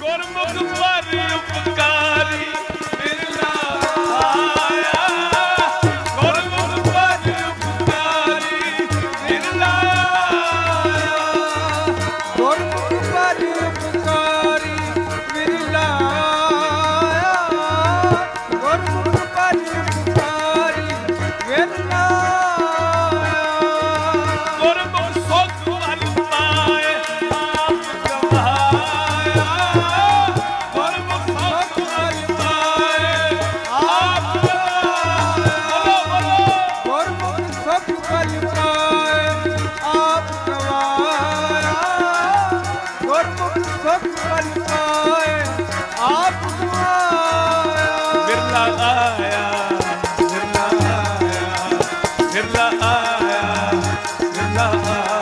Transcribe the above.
Agora o meu cavalo ਗੁਰਮੁਖ ਸੁਖ ਬਨ ਆਪ ਆਇਆ ਆਇਆ ਆਇਆ ਮਿਰਲਾ ਆਇਆ ਮਿਰਲਾ ਆਇਆ